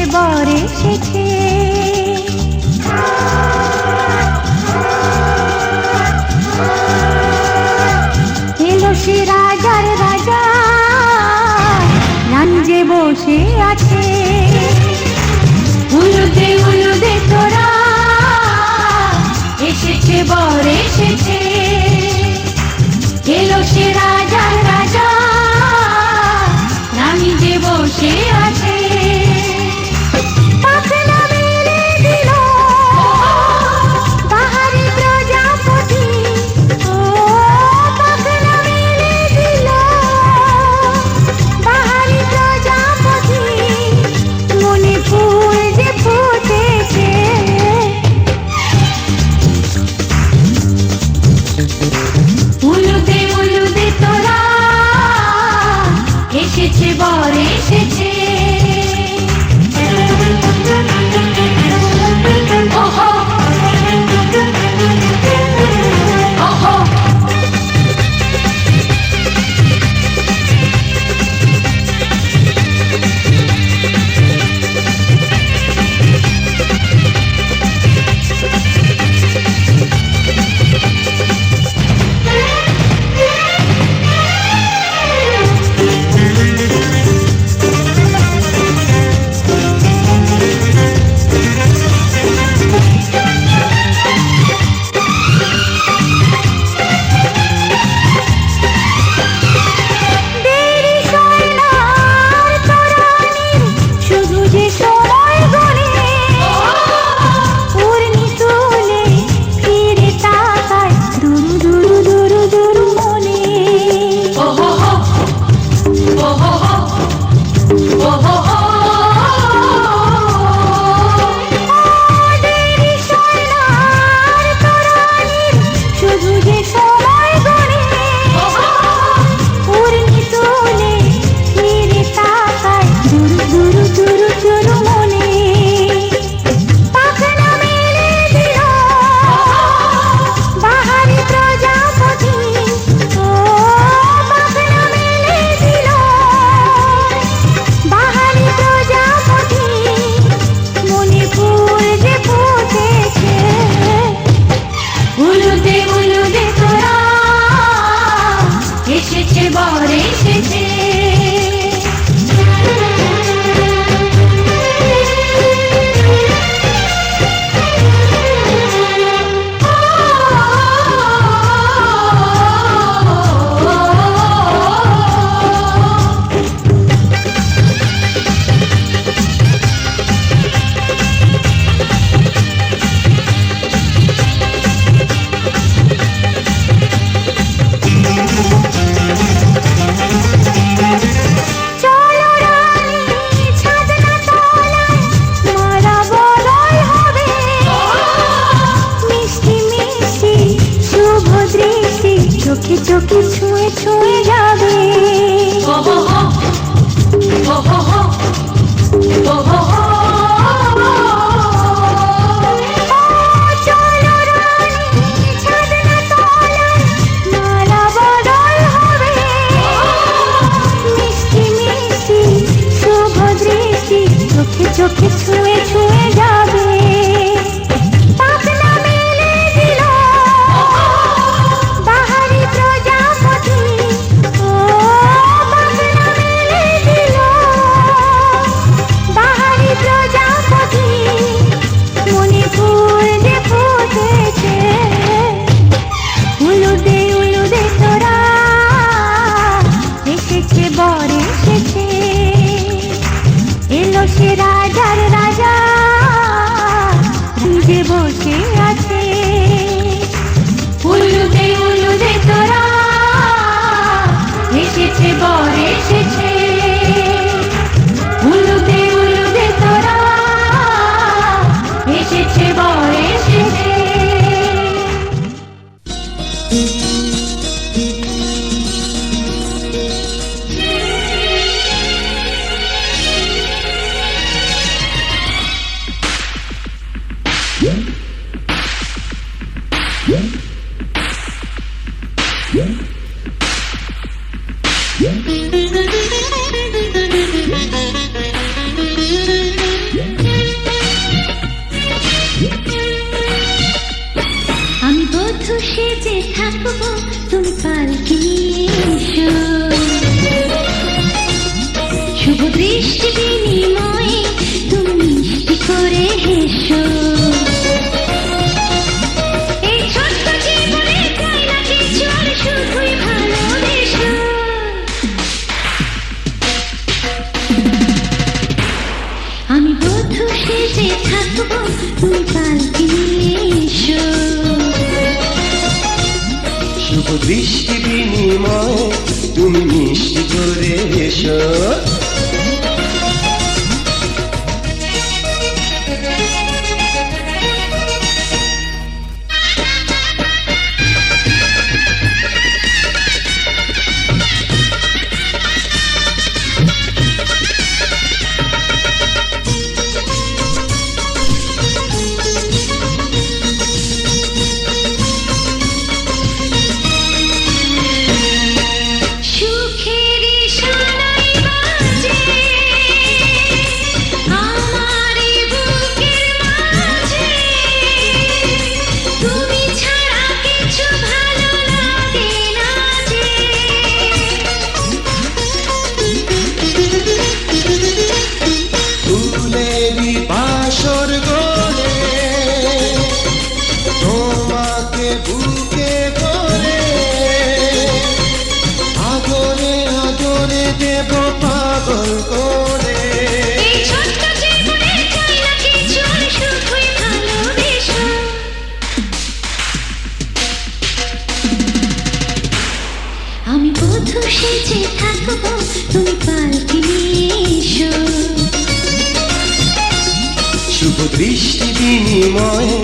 যে বর এসেছে এলো সে রাজার রাজা রান যে বসে বার এসেছে। Yeah. সেদিনী গো। বিনিময়ে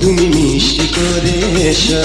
তুমি মিষ্টি করে এসো।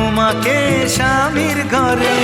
তোমাকে স্বামীর ঘরে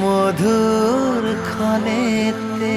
মধুর ক্ষণেতে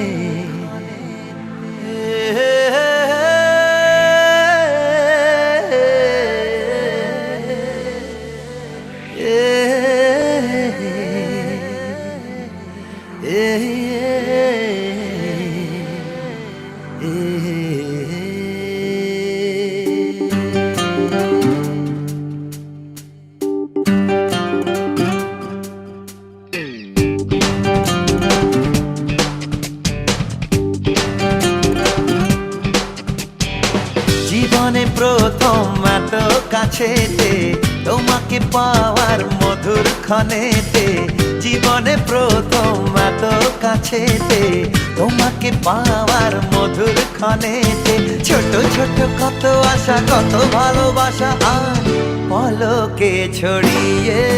বুকে ছড়িয়ে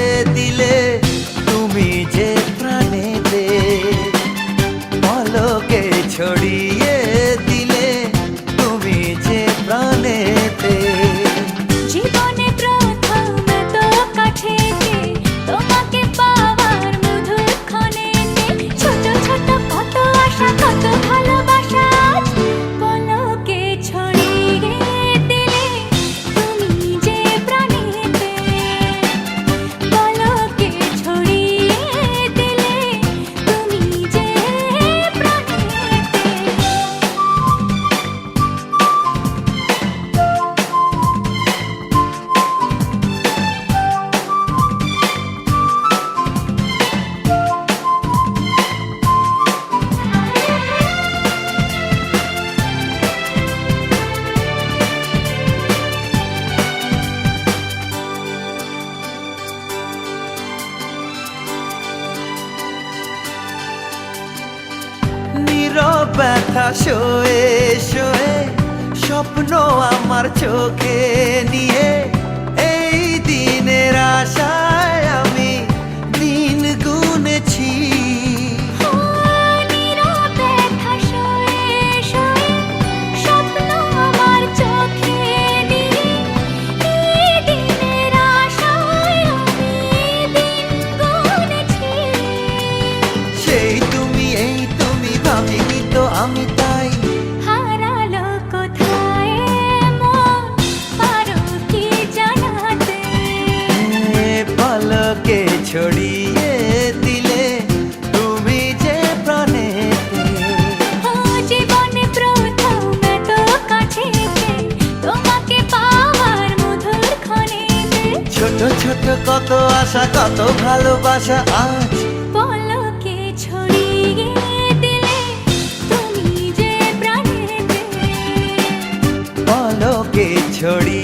ব্যথা শোয়ে শোয়ে স্বপ্ন আমার চোখে নিয়ে এই দিনের আশা কত ভালোবাসা আজ। পলকে ছড়িয়ে দিলে তুমি যে প্রাণে পলকে ছড়িয়ে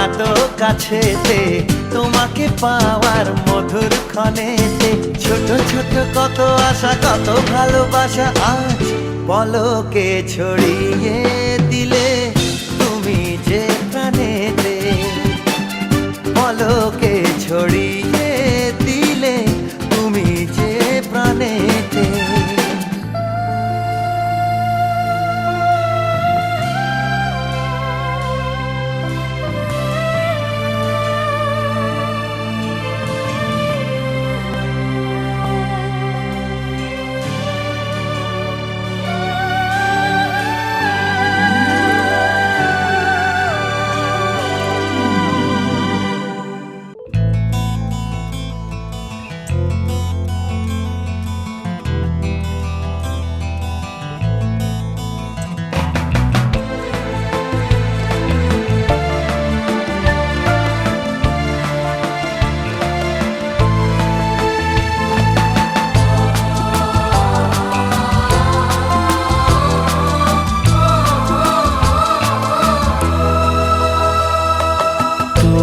এত কাছেতে তোমাকে পাওয়ার মধুর ক্ষণেতে ছোট ছোট কত আশা, কত ভালোবাসা আজ পলকে ছড়িয়ে দিলে তুমি যে প্রাণেতে পলকে ছড়িয়ে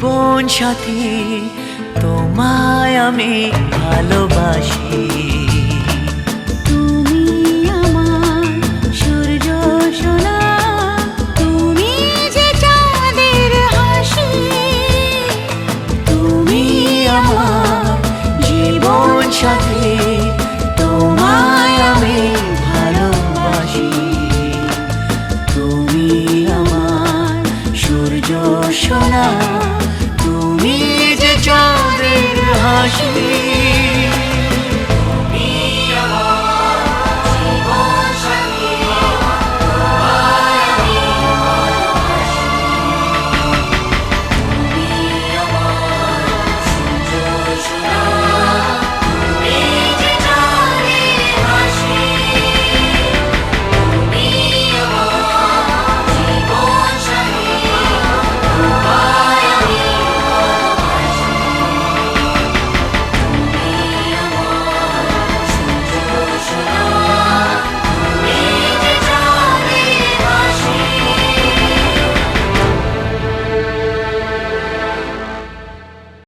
গোপন সাথী তোমায় আমি ভালোবাসি। সাথে তোমায় আমি ভালোবাসি। তুমি সূর্য সোনা 啊！一。